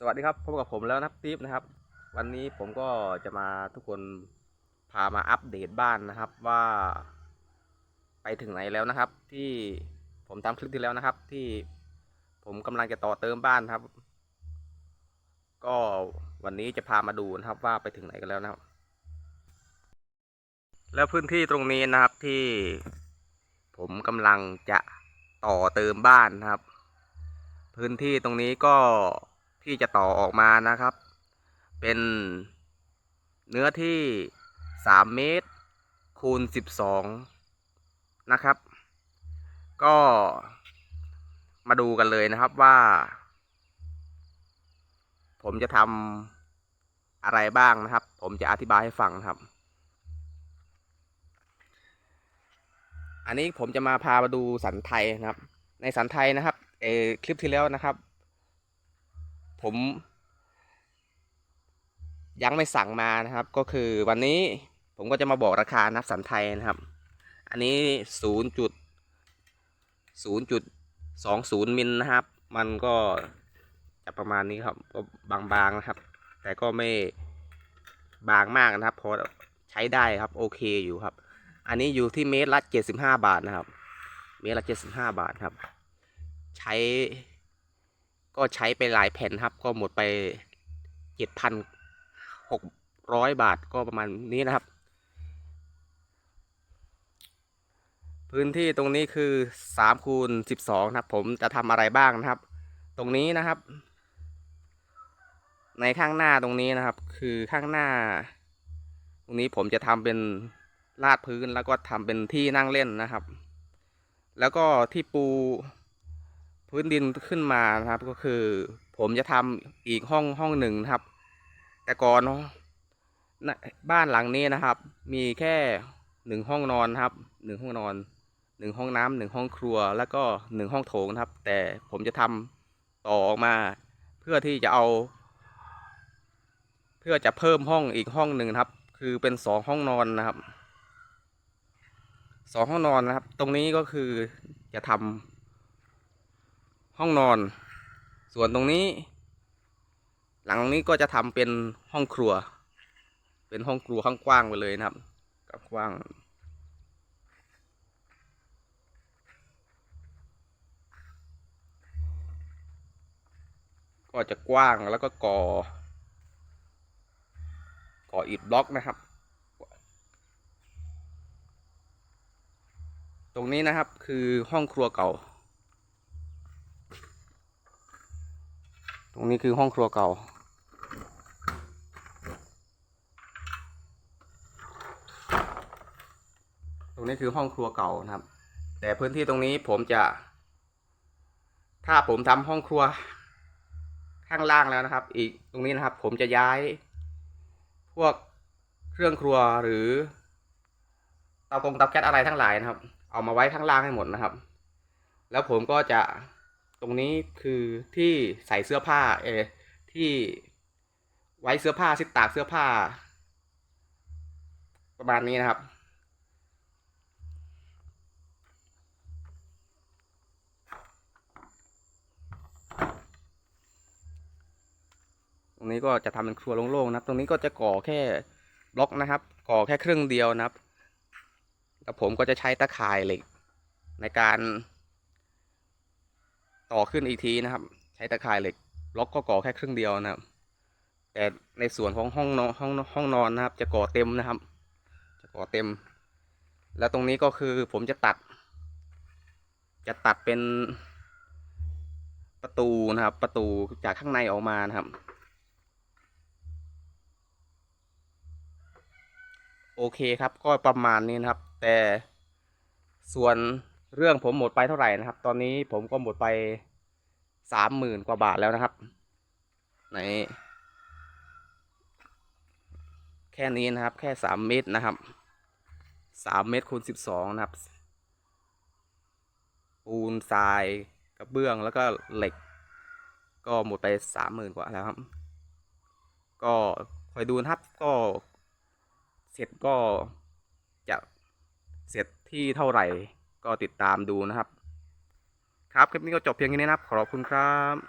สวัสดีครับพบกับผมแล้วนะครับติ๊บนะครับ วันนี้ผมก็จะมาทุกคนพามาอัปเดตบ้านนะครับว่า ไปถึงไหนแล้วนะครับ ที่ผมทำคลิปที่แล้วนะครับ ที่ผมกำลังจะต่อเติมบ้านครับ ก็วันนี้จะพามาดูนะครับว่าไปถึงไหนกันแล้วนะครับ แล้วพื้นที่ตรงนี้นะครับที่ผมกำลังจะต่อเติมบ้านนะครับ พื้นที่ตรงนี้ก็ ที่จะต่อออกมานะครับ เป็นเนื้อที่สามเมตรคูณสิบองนะครับ ก็มาดูกันเลยนะครับว่า ผมจะทำอะไรบ้างนะครับ ผมจะอธิบายให้ฟังครับ อันนี้ผมจะมาพามาดูสันไทยนะครับ ในสันไทยนะครับเอคลิปที่แล้วนะครับ ผม ยังไม่สั่งมานะครับ ก็คือวันนี้ผมก็จะมาบอกราคานับสันไทยนะครับ อันนี้ศูนย์จุดศูนย์จุดสองศูนย์มิลนะครับ มันก็จะประมาณนี้ครับ ก็บางๆนะครับ แต่ก็ไม่บางมากนะครับ พอใช้ได้ครับ โอเคอยู่ครับ อันนี้อยู่ที่เมตรละเจ็ดสิบห้าบาทนะครับ เมตรละเจ็ดสิบห้าบาทครับ ใช้ ก็ใช้ไปหลายแผ่นครับ ก็หมดไปเจ็ดพันหกร้อยบาทก็ประมาณนี้นะครับ พื้นที่ตรงนี้คือสามคูณสิบสองนะครับ ผมจะทำอะไรบ้างนะครับ ตรงนี้นะครับ ในข้างหน้าตรงนี้นะครับ คือข้างหน้า ตรงนี้ผมจะทำเป็นลาดพื้นแล้วก็ทำเป็นที่นั่งเล่นนะครับ แล้วก็ที่ปู พื้นดินขึ้นมานะครับ ก็คือ ผมจะทำอีกห้องห้องหนึ่งนะครับ แต่ก่อนบ้านหลังนี้นะครับ มีแค่หนึ่งห้องนอนนะครับหนึ่งห้องนอนหนึ่งห้องน้ำหนึ่งห้องครัวแล้วก็หนึ่งห้องโถงนะครับ แต่ผมจะทำต่อออกมา เพื่อที่จะเอา เพื่อจะเพิ่มห้องอีกห้องหนึ่งนะครับ คือเป็นสองห้องนอนนะครับสองห้องนอนนะครับ ตรงนี้ก็คือจะทำ ห้องนอน ส่วนตรงนี้ หลังนี้ก็จะทำเป็นห้องครัว เป็นห้องครัวข้างกว้างไปเลยนะครับกว้างก็จะกว้างแล้วก็ก่อ ก่ออิฐบล็อกนะครับ ตรงนี้นะครับคือห้องครัวเก่า รงนี้คือห้องครัวเก่า ตรงนี้คือห้องครัวเก่านะครับ แต่พื้นที่ตรงนี้ผมจะ ถ้าผมทำห้องครัว ข้างล่างแล้วนะครับ อีกตรงนี้นะครับ ผมจะย้าย พวกเครื่องครัวหรือเตากงเตาแก๊สอะไรทั้งหลายนะครับ เอามาไว้ข้างล่างให้หมดนะครับ แล้วผมก็จะ ตรงนี้คือที่ใส่เสื้อผ้าเอที่ไว้เสื้อผ้าที่ตากเสื้อผ้า ประมาณนี้นะครับ ตรงนี้ก็จะทำเป็นครัวโล่งๆนะครับ ตรงนี้ก็จะก่อแค่บล็อกนะครับ ก่อแค่ครึ่งเดียวนะครับแล้วผมก็จะใช้ตะข่ายเหล็กในการ ต่อขึ้นอีกทีนะครับ ใช้ตะข่ายเหล็กล็อกก็ก่อแค่ครึ่งเดียวนะครับ แต่ในส่วนของห้องนอนห้องห้องนอนนะครับ จะก่อเต็มนะครับ จะก่อเต็ม แล้วตรงนี้ก็คือผมจะตัด จะตัดเป็นประตูนะครับ ประตูจากข้างในออกมานะครับ โอเคครับก็ประมาณนี้นะครับ แต่ส่วน เรื่องผมหมดไปเท่าไหร่นะครับ ตอนนี้ผมก็หมดไปสามหมื่นกว่าบาทแล้วนะครับไหนแค่นี้นะครับ แค่สามเมตรนะครับสามเมตรคูณสิบสองนะครับ ปูนทรายกระเบื้องแล้วก็เหล็ก ก็หมดไปสามหมื่นกว่าแล้วครับ ก็คอยดูนะครับก็เสร็จก็จะเสร็จที่เท่าไหร่ ก็ติดตามดูนะครับ ครับคลิปนี้ก็จบเพียงแค่นี้นะครับ ขอบคุณครับ